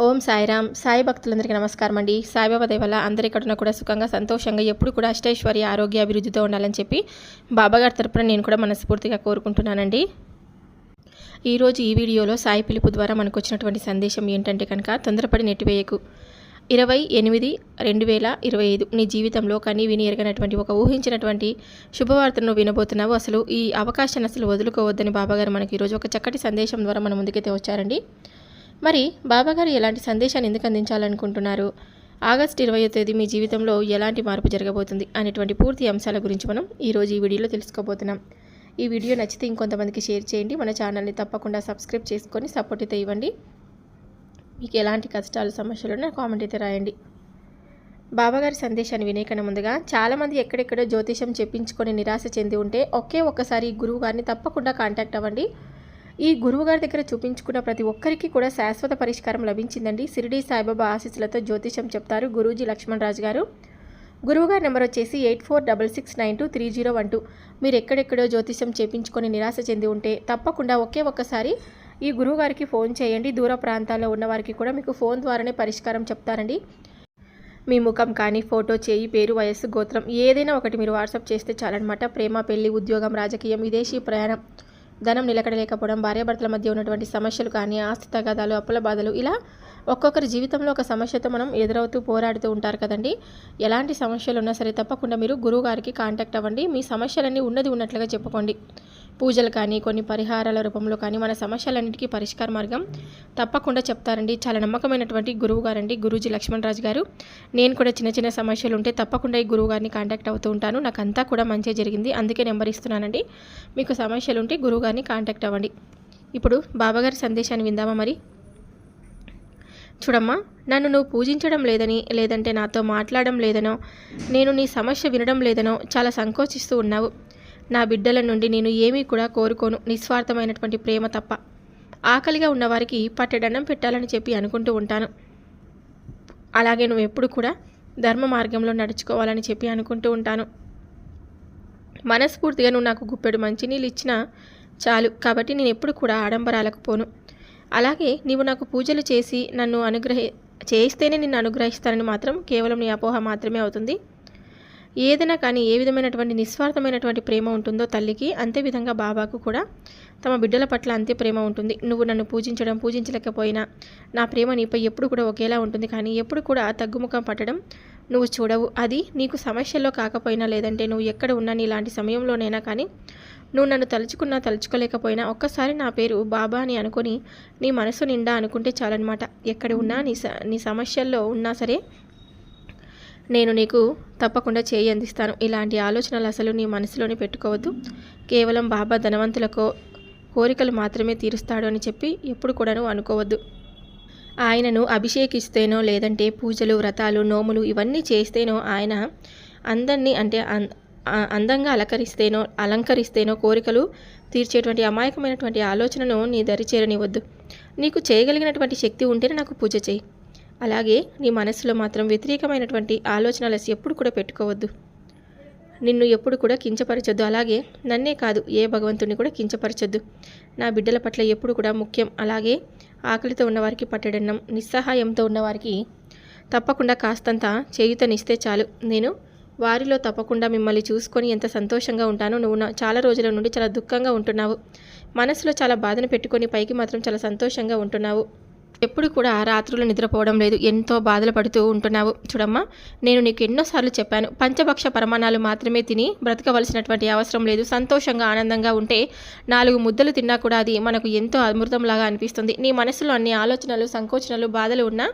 ఓం సాయిరామ్. సాయి భక్తులందరికీ నమస్కారం అండి. సాయిబాబా దేవల అందరికడున కూడా సుఖంగా సంతోషంగా ఎప్పుడు కూడా అష్టైశ్వర్య ఆరోగ్య అభివృద్ధితో ఉండాలని చెప్పి బాబాగారి తరపున నేను కూడా మనస్ఫూర్తిగా కోరుకుంటున్నానండి. ఈరోజు ఈ వీడియోలో సాయి పిలుపు ద్వారా మనకు వచ్చినటువంటి సందేశం ఏంటంటే కనుక తొందరపడి నెట్టివేయకు. ఇరవై ఎనిమిది రెండు వేల ఇరవై ఐదు. నీ జీవితంలో కనీ విని ఎరగనటువంటి ఒక ఊహించినటువంటి శుభవార్తను వినబోతున్నావు. అసలు ఈ అవకాశాన్ని అసలు వదులుకోవద్దని బాబాగారు మనకి ఈరోజు ఒక చక్కటి సందేశం ద్వారా మన ముందుకైతే వచ్చారండి. మరి బాబాగారు ఎలాంటి సందేశాన్ని ఎందుకు అందించాలనుకుంటున్నారు? ఆగస్టు ఇరవయో తేదీ మీ జీవితంలో ఎలాంటి మార్పు జరగబోతుంది? అనేటువంటి పూర్తి అంశాల గురించి మనం ఈరోజు ఈ వీడియోలో తెలుసుకోబోతున్నాం. ఈ వీడియో నచ్చితే ఇంకొంతమందికి షేర్ చేయండి. మన ఛానల్ని తప్పకుండా సబ్స్క్రైబ్ చేసుకొని సపోర్ట్ అయితే ఇవ్వండి. మీకు ఎలాంటి కష్టాలు సమస్యలు ఉన్నా కామెంట్ అయితే రాయండి. బాబాగారి సందేశాన్ని వినేకన్నా ముందుగా చాలామంది ఎక్కడెక్కడో జ్యోతిషం చెప్పించుకొని నిరాశ చెంది ఉంటే ఒకే ఒక్కసారి గురువు గారిని తప్పకుండా కాంటాక్ట్ అవ్వండి. ఈ గురువుగారి దగ్గర చూపించుకున్న ప్రతి ఒక్కరికి కూడా శాశ్వత పరిష్కారం లభించిందండి. షిరిడి సాయిబాబా ఆశీస్సులతో జ్యోతిషం చెప్తారు గురూజీ లక్ష్మణ్ రాజు గారు. గురువుగారి నెంబర్ వచ్చేసి eight four double six nine two three zero one two. మీరు ఎక్కడెక్కడో జ్యోతిషం చేపించుకొని నిరాశ చెంది ఉంటే తప్పకుండా ఒకే ఒక్కసారి ఈ గురువుగారికి ఫోన్ చేయండి. దూర ప్రాంతాల్లో ఉన్న వారికి కూడా మీకు ఫోన్ ద్వారానే పరిష్కారం చెప్తారండి. మీ ముఖం కానీ ఫోటో చేయి పేరు వయస్సు గోత్రం ఏదైనా ఒకటి మీరు వాట్సాప్ చేస్తే చాలన్నమాట. ప్రేమ పెళ్ళి ఉద్యోగం రాజకీయం విదేశీ ప్రయాణం ధనం నిలకడలేకపోవడం భార్యాభర్తల మధ్య ఉన్నటువంటి సమస్యలు కానీ ఆస్తి తగాదాలు అప్పుల బాధలు ఇలా ఒక్కొక్కరి జీవితంలో ఒక సమస్యతో మనం ఎదురవుతూ పోరాడుతూ ఉంటారు కదండి. ఎలాంటి సమస్యలు ఉన్నా సరే తప్పకుండా మీరు గురువు గారికి కాంటాక్ట్ అవ్వండి. మీ సమస్యలన్నీ ఉన్నది ఉన్నట్లుగా చెప్పుకోండి. పూజలు కానీ కొన్ని పరిహారాల రూపంలో కానీ మన సమస్యలన్నిటికీ పరిష్కార మార్గం తప్పకుండా చెప్తారండి. చాలా నమ్మకమైనటువంటి గురువు గారండి గురూజీ లక్ష్మణరాజు గారు. నేను కూడా చిన్న చిన్న సమస్యలు ఉంటే తప్పకుండా ఈ గురువు గారిని కాంటాక్ట్ అవుతూ ఉంటాను. నాకు అంతా కూడా మంచిగా జరిగింది. అందుకే నెంబర్ ఇస్తున్నానండి. మీకు సమస్యలు ఉంటే గురువు గారిని కాంటాక్ట్ అవ్వండి. ఇప్పుడు బాబాగారి సందేశాన్ని విందామా మరి? చూడమ్మా నన్ను నువ్వు పూజించడం లేదని లేదంటే నాతో మాట్లాడడం లేదనో నేను నీ సమస్య వినడం లేదనో చాలా సంకోచిస్తూ ఉన్నావు. నా బిడ్డల నుండి నేను ఏమీ కూడా కోరుకోను. నిస్వార్థమైనటువంటి ప్రేమ తప్ప. ఆకలిగా ఉన్నవారికి పట్టెడన్నం పెట్టాలని చెప్పి అనుకుంటూ ఉంటాను. అలాగే నువ్వు ఎప్పుడు కూడా ధర్మ మార్గంలో నడుచుకోవాలని చెప్పి అనుకుంటూ ఉంటాను. మనస్ఫూర్తిగా నువ్వు నాకు గుప్పెడు మంచినీళ్ళు ఇచ్చినా చాలు. కాబట్టి నేను ఎప్పుడు కూడా ఆడంబరాలకు పోను. అలాగే నీవు నాకు పూజలు చేసి నన్ను అనుగ్రహి చేస్తేనే నిన్ను అనుగ్రహిస్తానని మాత్రం కేవలం నీ అపోహ మాత్రమే అవుతుంది. ఏదైనా కానీ ఏ విధమైనటువంటి నిస్వార్థమైనటువంటి ప్రేమ ఉంటుందో తల్లికి అంతే విధంగా బాబాకు కూడా తమ బిడ్డల పట్ల అంతే ప్రేమ ఉంటుంది. నువ్వు నన్ను పూజించడం పూజించలేకపోయినా నా ప్రేమ నీపై ఎప్పుడు కూడా ఒకేలా ఉంటుంది. కానీ ఎప్పుడు కూడా తగ్గుముఖం పట్టడం నువ్వు చూడవు. అది నీకు సమస్యల్లో కాకపోయినా లేదంటే నువ్వు ఎక్కడ ఉన్నా నీలాంటి సమయంలోనైనా కానీ నువ్వు నన్ను తలుచుకున్నా తలుచుకోలేకపోయినా ఒక్కసారి నా పేరు బాబా అని అనుకొని నీ మనసు నిండా అనుకుంటే చాలన్నమాట. ఎక్కడ ఉన్నా నీ స నీ సమస్యల్లో ఉన్నా సరే నేను నీకు తప్పకుండా చేయి అందిస్తాను. ఇలాంటి ఆలోచనలు అసలు నీ మనసులోనే పెట్టుకోవద్దు. కేవలం బాబా ధనవంతులకో కోరికలు మాత్రమే తీరుస్తాడు అని చెప్పి ఎప్పుడు కూడాను అనుకోవద్దు. ఆయనను అభిషేకిస్తేనో లేదంటే పూజలు వ్రతాలు నోములు ఇవన్నీ చేస్తేనో ఆయన అందరినీ అంటే అందంగా అలంకరిస్తేనో అలంకరిస్తేనో కోరికలు తీర్చేటువంటి అమాయకమైనటువంటి ఆలోచనను నీ దరి చేరనివద్దు నీకు చేయగలిగినటువంటి శక్తి ఉంటేనే నాకు పూజ చేయి. అలాగే నీ మనసులో మాత్రం వ్యతిరేకమైనటువంటి ఆలోచనలు ఎప్పుడు కూడా పెట్టుకోవద్దు. నిన్ను ఎప్పుడు కూడా కించపరచొద్దు. అలాగే నన్నే కాదు ఏ భగవంతుని కూడా కించపరచొద్దు. నా బిడ్డల పట్ల ఎప్పుడు కూడా ముఖ్యం. అలాగే ఆకలితో ఉన్నవారికి పట్టడన్నం నిస్సహాయంతో ఉన్నవారికి తప్పకుండా కాస్తంత చేయుతనిస్తే చాలు. నేను వారిలో తప్పకుండా మిమ్మల్ని చూసుకొని ఎంత సంతోషంగా ఉంటానో నువ్వు చాలా రోజుల నుండి చాలా దుఃఖంగా ఉంటున్నావు. మనసులో చాలా బాధను పెట్టుకొని పైకి మాత్రం చాలా సంతోషంగా ఉంటున్నావు. ఎప్పుడు కూడా రాత్రులు నిద్రపోవడం లేదు. ఎంతో బాధలు పడుతూ ఉంటున్నావు. చూడమ్మా నేను నీకు ఎన్నోసార్లు చెప్పాను. పంచభక్ష పరమాణాలు మాత్రమే తిని బ్రతకవలసినటువంటి అవసరం లేదు. సంతోషంగా ఆనందంగా ఉంటే నాలుగు ముద్దలు తిన్నా కూడా అది మనకు ఎంతో అమృతంలాగా అనిపిస్తుంది. నీ మనసులో అన్ని ఆలోచనలు సంకోచనలు బాధలు ఉన్నా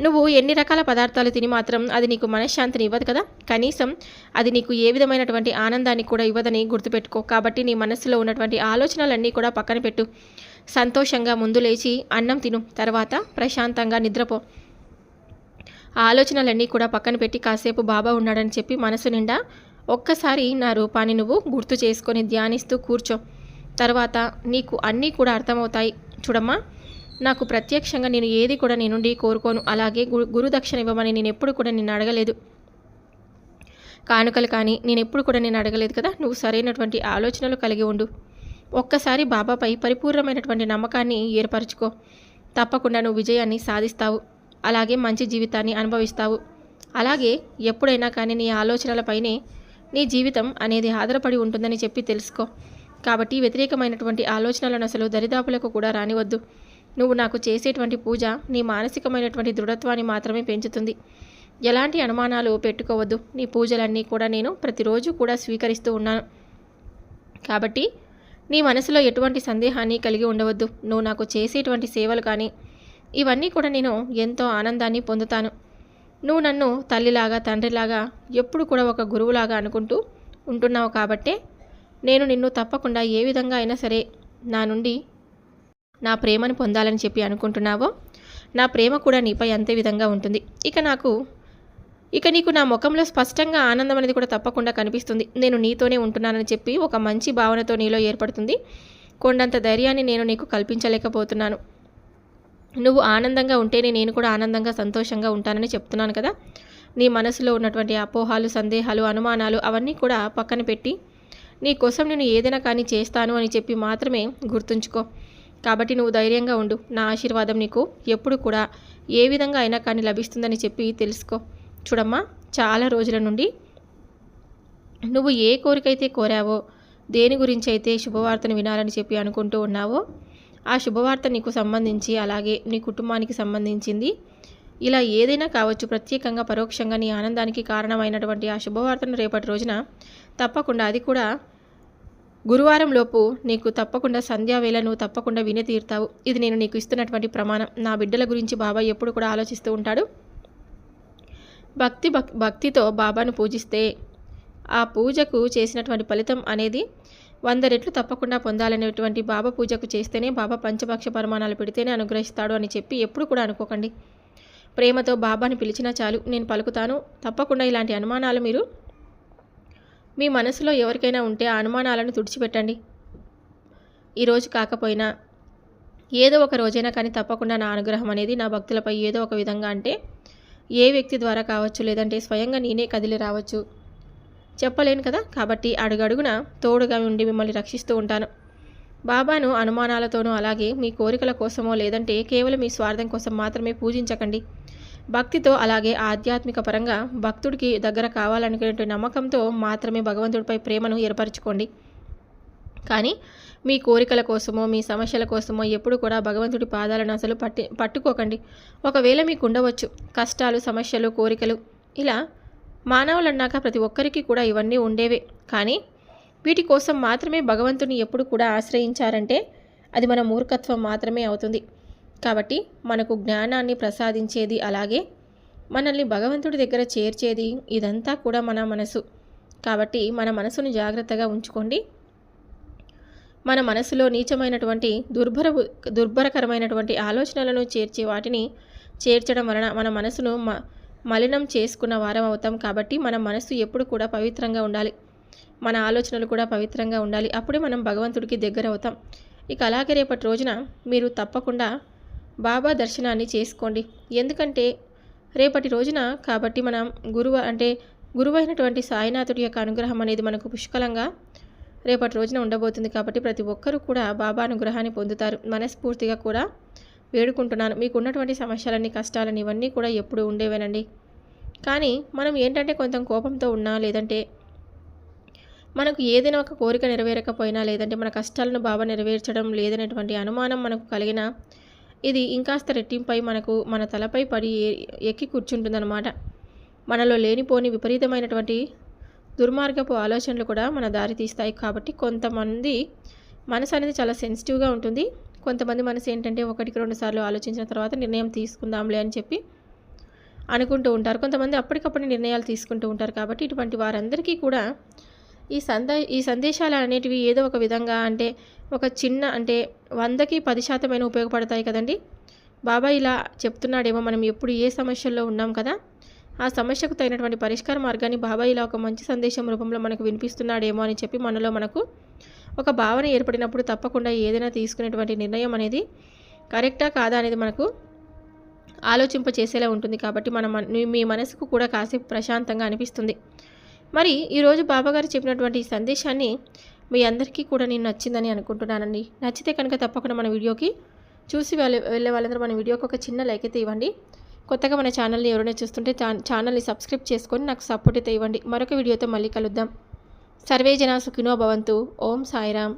నువ్వు ఎన్ని రకాల పదార్థాలు తిని మాత్రం అది నీకు మనశ్శాంతిని ఇవ్వదు కదా? కనీసం అది నీకు ఏ విధమైనటువంటి ఆనందాన్ని కూడా ఇవ్వదని గుర్తుపెట్టుకో. కాబట్టి నీ మనసులో ఉన్నటువంటి ఆలోచనలన్నీ కూడా పక్కన పెట్టు. సంతోషంగా ముందు లేచి అన్నం తిను తర్వాత ప్రశాంతంగా నిద్రపో. ఆలోచనలన్నీ కూడా పక్కన పెట్టి కాసేపు బాబా ఉన్నాడని చెప్పి మనసు నిండా ఒక్కసారి నా రూపాన్ని నువ్వు గుర్తు చేసుకొని ధ్యానిస్తూ కూర్చో. తర్వాత నీకు అన్నీ కూడా అర్థమవుతాయి. చూడమ్మా నాకు ప్రత్యక్షంగా నేను ఏది కూడా నీ నుండి కోరుకోను. అలాగే గురు గురుదక్షిణ ఇవ్వమని నేను ఎప్పుడు కూడా నిన్ను అడగలేదు. కానుకలు కానీ నేను ఎప్పుడు కూడా నేను అడగలేదు కదా. నువ్వు సరైనటువంటి ఆలోచనలు కలిగి ఉండు. ఒక్కసారి బాబాపై పరిపూర్ణమైనటువంటి నమ్మకాన్ని ఏర్పరచుకో. తప్పకుండా నువ్వు విజయాన్ని సాధిస్తావు. అలాగే మంచి జీవితాన్ని అనుభవిస్తావు. అలాగే ఎప్పుడైనా కానీ నీ ఆలోచనలపైనే నీ జీవితం అనేది ఆధారపడి ఉంటుందని చెప్పి తెలుసుకో. కాబట్టి వ్యతిరేకమైనటువంటి ఆలోచనలను అసలు దరిదాపులకు కూడా రానివద్దు. నువ్వు నాకు చేసేటువంటి పూజ నీ మానసికమైనటువంటి దృఢత్వాన్ని మాత్రమే పెంచుతుంది. ఎలాంటి అనుమానాలు పెట్టుకోవద్దు. నీ పూజలన్నీ కూడా నేను ప్రతిరోజు కూడా స్వీకరిస్తూ ఉన్నాను. కాబట్టి నీ మనసులో ఎటువంటి సందేహాన్ని కలిగి ఉండవద్దు. నువ్వు నాకు చేసేటువంటి సేవలు కానీ ఇవన్నీ కూడా నేను ఎంతో ఆనందాన్ని పొందుతాను. నువ్వు నన్ను తల్లిలాగా తండ్రిలాగా ఎప్పుడు కూడా ఒక గురువులాగా అనుకుంటూ ఉంటున్నావు కాబట్టే నేను నిన్ను తప్పకుండా ఏ విధంగా అయినా సరే నా నుండి నా ప్రేమను పొందాలని చెప్పి అనుకుంటున్నావో నా ప్రేమ కూడా నీపై అంతే విధంగా ఉంటుంది. ఇక నాకు ఇక నీకు నా ముఖంలో స్పష్టంగా ఆనందం అనేది కూడా తప్పకుండా కనిపిస్తుంది. నేను నీతోనే ఉంటున్నానని చెప్పి ఒక మంచి భావనతో నీలో ఏర్పడుతుంది. కొండంత ధైర్యాన్ని నేను నీకు కల్పించలేకపోతున్నాను. నువ్వు ఆనందంగా ఉంటేనే నేను కూడా ఆనందంగా సంతోషంగా ఉంటానని చెప్తున్నాను కదా. నీ మనసులో ఉన్నటువంటి అపోహాలు సందేహాలు అనుమానాలు అవన్నీ కూడా పక్కన పెట్టి నీ కోసం నేను ఏదైనా కానీ చేస్తాను అని చెప్పి మాత్రమే గుర్తుంచుకో. కాబట్టి నువ్వు ధైర్యంగా ఉండు. నా ఆశీర్వాదం నీకు ఎప్పుడు కూడా ఏ విధంగా అయినా కానీ లభిస్తుందని చెప్పి తెలుసుకో. చూడమ్మా చాలా రోజుల నుండి నువ్వు ఏ కోరికైతే కోరావో దేని గురించి అయితే శుభవార్తను వినాలని చెప్పి అనుకుంటూ ఉన్నావో ఆ శుభవార్త నీకు సంబంధించి అలాగే నీ కుటుంబానికి సంబంధించింది. ఇలా ఏదైనా కావచ్చు ప్రత్యేకంగా పరోక్షంగా నీ ఆనందానికి కారణమైనటువంటి ఆ శుభవార్తను రేపటి రోజున తప్పకుండా అది కూడా గురువారం లోపు నీకు తప్పకుండా సంధ్యావేళ నువ్వు తప్పకుండా విని తీరుతావు. ఇది నేను నీకు ఇస్తున్నటువంటి ప్రమాణం. నా బిడ్డల గురించి బాబాయ్ ఎప్పుడు కూడా ఆలోచిస్తూ ఉంటాడు. భక్తి భక్ భక్తితో బాబాను పూజిస్తే ఆ పూజకు చేసినటువంటి ఫలితం అనేది వంద రెట్లు తప్పకుండా పొందాలనేటువంటి బాబా పూజకు చేస్తేనే బాబా పంచభక్ష పరిమాణాలు పెడితేనే అనుగ్రహిస్తాడు అని చెప్పి ఎప్పుడు కూడా అనుకోకండి. ప్రేమతో బాబాని పిలిచినా చాలు నేను పలుకుతాను. తప్పకుండా ఇలాంటి అనుమానాలు మీరు మీ మనసులో ఎవరికైనా ఉంటే ఆ అనుమానాలను తుడిచిపెట్టండి. ఈరోజు కాకపోయినా ఏదో ఒక రోజైనా కానీ తప్పకుండా నా అనుగ్రహం అనేది నా భక్తులపై ఏదో ఒక విధంగా అంటే ఏ వ్యక్తి ద్వారా కావచ్చు లేదంటే స్వయంగా నేనే కదిలి రావచ్చు? చెప్పలేను కదా? కాబట్టి అడుగడుగున తోడుగా ఉండి మిమ్మల్ని రక్షిస్తూ ఉంటాను. బాబాను అనుమానాలతోనూ అలాగే మీ కోరికల కోసమో లేదంటే కేవలం మీ స్వార్థం కోసం మాత్రమే పూజించకండి. భక్తితో అలాగే ఆధ్యాత్మిక పరంగా భక్తుడికి దగ్గర కావాలనుకునే నమ్మకంతో మాత్రమే భగవంతుడిపై ప్రేమను ఏర్పరచుకోండి. కానీ మీ కోరికల కోసమో మీ సమస్యల కోసమో ఎప్పుడు కూడా భగవంతుడి పాదాలను అసలు పట్టి పట్టుకోకండి. ఒకవేళ మీకు ఉండవచ్చు కష్టాలు సమస్యలు కోరికలు ఇలా మానవులన్నాక ప్రతి ఒక్కరికి కూడా ఇవన్నీ ఉండేవే. కానీ వీటి కోసం మాత్రమే భగవంతుని ఎప్పుడు కూడా ఆశ్రయించారంటే అది మన మూర్ఖత్వం మాత్రమే అవుతుంది. కాబట్టి మనకు జ్ఞానాన్ని ప్రసాదించేది అలాగే మనల్ని భగవంతుడి దగ్గర చేర్చేది ఇదంతా కూడా మన మనసు. కాబట్టి మన మనసును జాగ్రత్తగా ఉంచుకోండి. మన మనసులో నీచమైనటువంటి దుర్భర దుర్భరకరమైనటువంటి ఆలోచనలను చేర్చే వాటిని చేర్చడం వలన మన మనసును మ మలినం చేసుకున్న వారం అవుతాం కాబట్టి మన మనసు ఎప్పుడు కూడా పవిత్రంగా ఉండాలి. మన ఆలోచనలు కూడా పవిత్రంగా ఉండాలి. అప్పుడే మనం భగవంతుడికి దగ్గర అవుతాం. ఇక అలాగే రేపటి రోజున మీరు తప్పకుండా బాబా దర్శనాన్ని చేసుకోండి. ఎందుకంటే రేపటి రోజున కాబట్టి మనం గురువు అంటే గురువైనటువంటి సాయినాథుడి యొక్క అనుగ్రహం అనేది మనకు పుష్కలంగా రేపటి రోజున ఉండబోతుంది కాబట్టి ప్రతి ఒక్కరూ కూడా బాబా అనుగ్రహాన్ని పొందుతారు. మనస్ఫూర్తిగా కూడా వేడుకుంటున్నాను. మీకు ఉన్నటువంటి సమస్యలన్నీ కష్టాలని ఇవన్నీ కూడా ఎప్పుడు ఉండేవేనండి. కానీ మనం ఏంటంటే కొంచెం కోపంతో ఉన్నా లేదంటే మనకు ఏదైనా ఒక కోరిక నెరవేరకపోయినా లేదంటే మన కష్టాలను బాబా నెరవేర్చడం లేదనేటువంటి అనుమానం మనకు కలిగిన ఇది ఇంకాస్త రెట్టింపై మనకు మన తలపై పడి ఎక్కి కూర్చుంటుందన్నమాట. మనలో లేనిపోని విపరీతమైనటువంటి దుర్మార్గపు ఆలోచనలు కూడా మన దారి తీస్తాయి కాబట్టి కొంతమంది మనసు అనేది చాలా సెన్సిటివ్గా ఉంటుంది. కొంతమంది మనసు ఏంటంటే ఒకటికి రెండు సార్లు ఆలోచించిన తర్వాత నిర్ణయం తీసుకుందాంలే అని చెప్పి అనుకుంటూ ఉంటారు. కొంతమంది అప్పటికప్పుడు నిర్ణయాలు తీసుకుంటూ ఉంటారు కాబట్టి ఇటువంటి వారందరికీ కూడా ఈ సంద ఈ సందేశాలు అనేటివి ఏదో ఒక విధంగా అంటే ఒక చిన్న అంటే వందకి పది శాతమైన ఉపయోగపడతాయి కదండి. బాబా ఇలా చెప్తున్నాడేమో మనం ఎప్పుడు ఏ సమస్యల్లో ఉన్నాం కదా. ఆ సమస్యకు తగినటువంటి పరిష్కార మార్గాన్ని బాబా ఇలా ఒక మంచి సందేశం రూపంలో మనకు వినిపిస్తున్నాడేమో అని చెప్పి మనలో మనకు ఒక భావన ఏర్పడినప్పుడు తప్పకుండా ఏదైనా తీసుకునేటువంటి నిర్ణయం అనేది కరెక్టా కాదా అనేది మనకు ఆలోచింప చేసేలా ఉంటుంది కాబట్టి మన మీ మనసుకు కూడా కాసేపు ప్రశాంతంగా అనిపిస్తుంది. మరి ఈరోజు బాబాగారు చెప్పినటువంటి ఈ సందేశాన్ని మీ అందరికీ కూడా నేను నచ్చిందని అనుకుంటున్నానండి. నచ్చితే కనుక తప్పకుండా మన వీడియోకి చూసి వెళ్ళే వెళ్ళే వాళ్ళందరూ మన వీడియోకి ఒక చిన్న లైక్ అయితే ఇవ్వండి. కొత్తగా మన ఛానల్ని ఎవరైనా చూస్తుంటే ఛానల్ని సబ్స్క్రైబ్ చేసుకొని నాకు సపోర్ట్ అయితే ఇవ్వండి. మరొక వీడియోతో మళ్ళీ కలుద్దాం. సర్వే జనా సుఖినో భవంతు. ఓం సాయిరామ్.